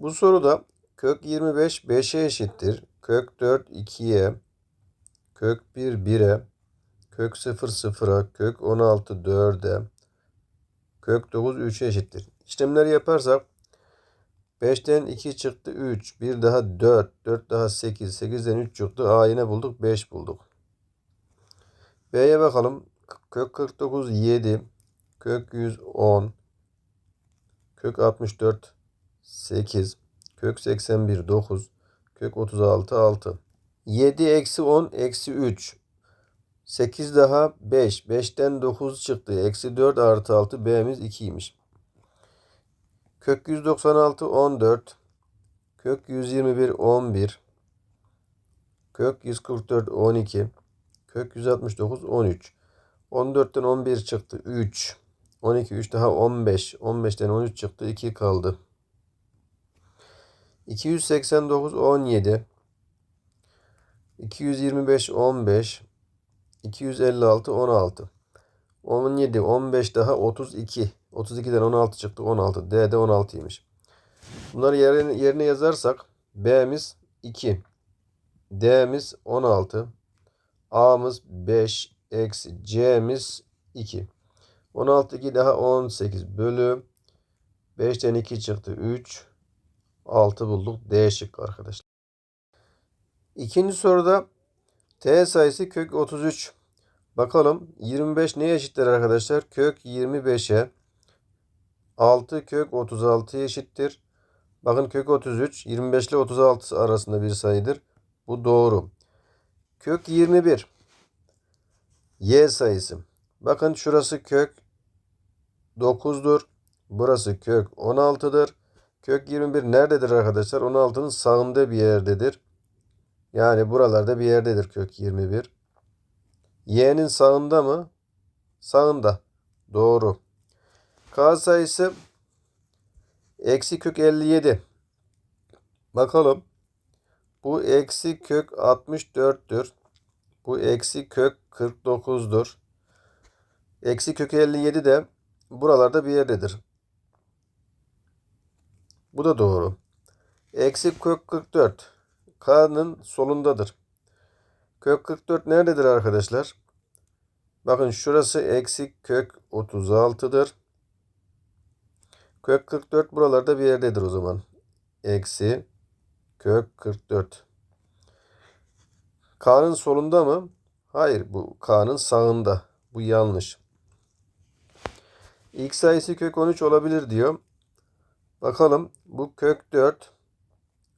Bu soruda kök 25 5'e eşittir. Kök 4 2'ye. Kök 1 1'e. Kök 0 0'a. Kök 16 4'e. Kök 9 3'e eşittir. İşlemleri yaparsak 5'ten 2 çıktı 3. Bir daha 4. 4 daha 8. 8'den 3 çıktı. A yine bulduk. 5 bulduk. B'ye bakalım. Kök 49 7. Kök 110. Kök 64 8. Kök 81 9. Kök 36 6. 7 eksi 10 eksi 3. 8 daha 5. 5'ten 9 çıktı. Eksi 4 artı 6. B'miz 2'ymiş. Kök 196 14. Kök 121 11. Kök 144 12. Kök 169 13. 14'ten 11 çıktı 3. 12 3 daha 15. 15'ten 13 çıktı 2 kaldı. 289 17. 225 15. 256 16. 17 15 daha 32. 32'den 16 çıktı 16. D'de 16'ymış. Bunları yerine, yerine yazarsak B'miz 2. D'miz 16. A'mız 5. Eksi C'miz 2. 16 2 daha 18 bölü 5'ten 2 çıktı 3. 6 bulduk. D şıkkı arkadaşlar. İkinci soruda T sayısı kök 33. Bakalım 25 neye eşittir arkadaşlar? Kök 25'e 6 kök 36 eşittir. Bakın kök 33 25 ile 36 arasında bir sayıdır. Bu doğru. Kök 21 y sayısı. Bakın şurası kök 9'dur. Burası kök 16'dır. Kök 21 nerededir arkadaşlar? 16'nın sağında bir yerdedir. Yani buralarda bir yerdedir kök 21. Y'nin sağında mı? Sağında. Doğru. K sayısı eksi kök 57. Bakalım. Bu eksi kök 64'tür. Bu eksi kök 49'dur. Eksi kök 57 de buralarda bir yerdedir. Bu da doğru. Eksi kök 44. K'nın solundadır. Kök 44 nerededir arkadaşlar? Bakın şurası eksi kök 36'dır. Kök 44 buralarda bir yerdedir o zaman. Eksi kök 44. K'nın solunda mı? Hayır bu K'nın sağında. Bu yanlış. X sayısı kök 13 olabilir diyor. Bakalım bu kök 4.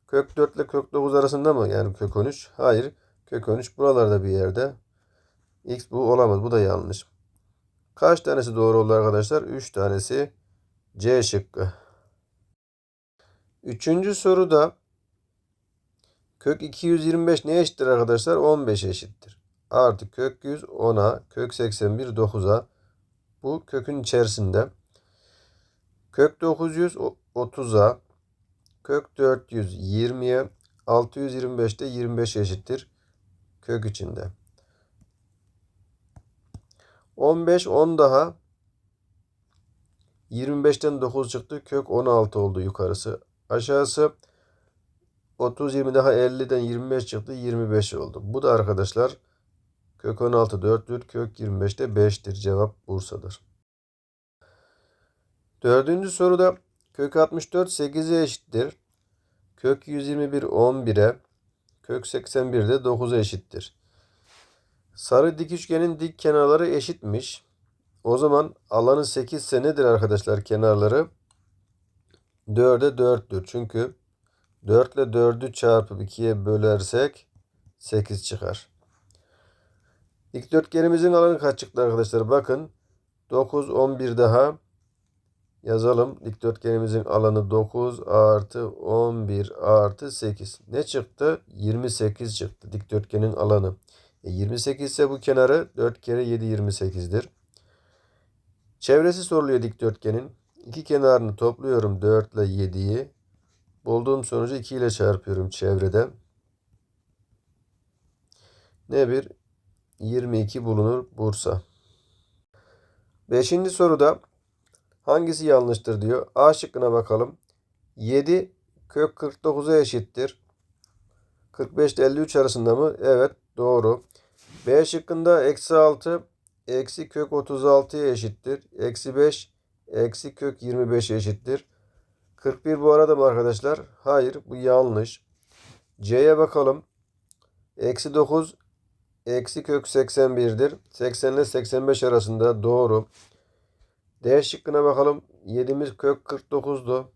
Kök 4 ile kök 9 arasında mı? Yani kök 13. Hayır. Kök 13 buralarda bir yerde. X bu olamaz. Bu da yanlış. Kaç tanesi doğru oldu arkadaşlar? 3 tanesi C şıkkı. Üçüncü soruda kök 225 ne eşittir arkadaşlar? 15 eşittir. Artı kök 100 10'a, kök 81 9'a. Bu kökün içerisinde. Kök 900 30'a, kök 400 20'ye, 625 de 25 eşittir. Kök içinde. 15 10 daha 25'ten 9 çıktı. Kök 16 oldu yukarısı. Aşağısı 30 20 daha 50'den 25 çıktı. 25 oldu. Bu da arkadaşlar kök 16 4'tür. Kök 25 de 5'tir. Cevap Bursa'dır. Dördüncü soruda kök 64 8'e eşittir. Kök 121 11'e. Kök 81 de 9'a eşittir. Sarı dik üçgenin dik kenarları eşitmiş. O zaman alanı 8 ise nedir arkadaşlar kenarları? 4'e 4'tür. Çünkü 4 ile 4'ü çarpıp 2'ye bölersek 8 çıkar. Dikdörtgenimizin alanı kaç çıktı arkadaşlar? Bakın 9 11 daha yazalım. Dikdörtgenimizin alanı 9 artı 11 artı 8. Ne çıktı? 28 çıktı dikdörtgenin alanı. E 28 ise bu kenarı 4 kere 7 28'dir. Çevresi soruluyor dikdörtgenin. İki kenarını topluyorum 4 ile 7'yi. Bulduğum sonucu 2 ile çarpıyorum çevrede. Ne bir? 22 bulunur Bursa. Beşinci soruda hangisi yanlıştır diyor. A şıkkına bakalım. 7 kök 49'a eşittir. 45 ile 53 arasında mı? Evet doğru. B şıkkında eksi 6 eksi kök 36'ya eşittir. Eksi 5 eksi kök 25'e eşittir. 41 bu arada mı arkadaşlar? Hayır bu yanlış. C'ye bakalım. Eksi 9 eksi kök 81'dir. 80 ile 85 arasında doğru. D şıkkına bakalım. 7'miz kök 49'du.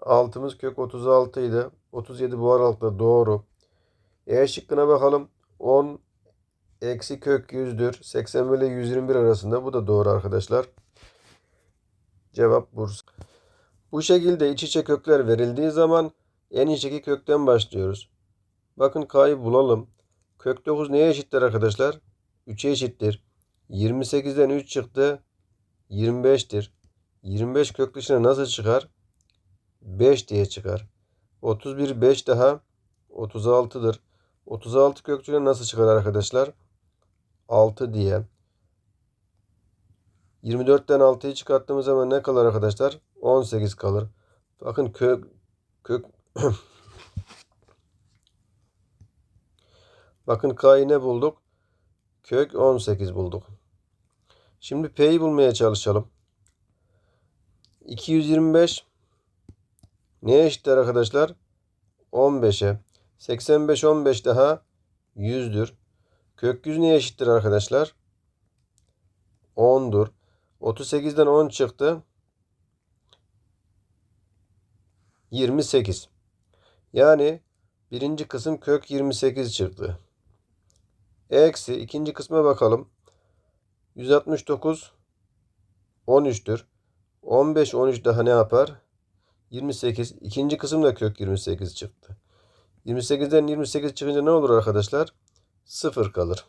6'mız kök 36 idi. 37 bu aralıkta doğru. E şıkkına bakalım. 10 eksi kök 100'dür. 81 ile 121 arasında. Bu da doğru arkadaşlar. Cevap Bursa. Bu şekilde iç içe kökler verildiği zaman en içteki kökten başlıyoruz. Bakın K'yı bulalım. Kök 9 neye eşittir arkadaşlar? 3'e eşittir. 28'den 3 çıktı. 25'tir. 25 kök dışına nasıl çıkar? 5 diye çıkar. 31 5 daha 36'dır. 36 kökçüne nasıl çıkar arkadaşlar? 6 diye. 24'ten 6'yı çıkarttığımız zaman ne kalır arkadaşlar? 18 kalır. Bakın kök kök Bakın K'yı ne bulduk? Kök 18 bulduk. Şimdi P'yi bulmaya çalışalım. 225 neye eşittir arkadaşlar? 15'e. 85 15 daha 100'dür. Kök 100 neye eşittir arkadaşlar? 10'dur. 38'den 10 çıktı. 28. Yani birinci kısım kök 28 çıktı. Eksi ikinci kısma bakalım. 169 13'tür. 15 13 daha ne yapar? 28. İkinci kısım da kök 28 çıktı. 28'den 28 çıkınca ne olur arkadaşlar? 0 kalır.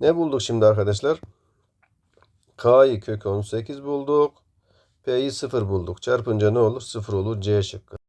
Ne bulduk şimdi arkadaşlar? K'yı kök 18 bulduk. P'yi 0 bulduk. Çarpınca ne olur? 0 olur. C şıkkı.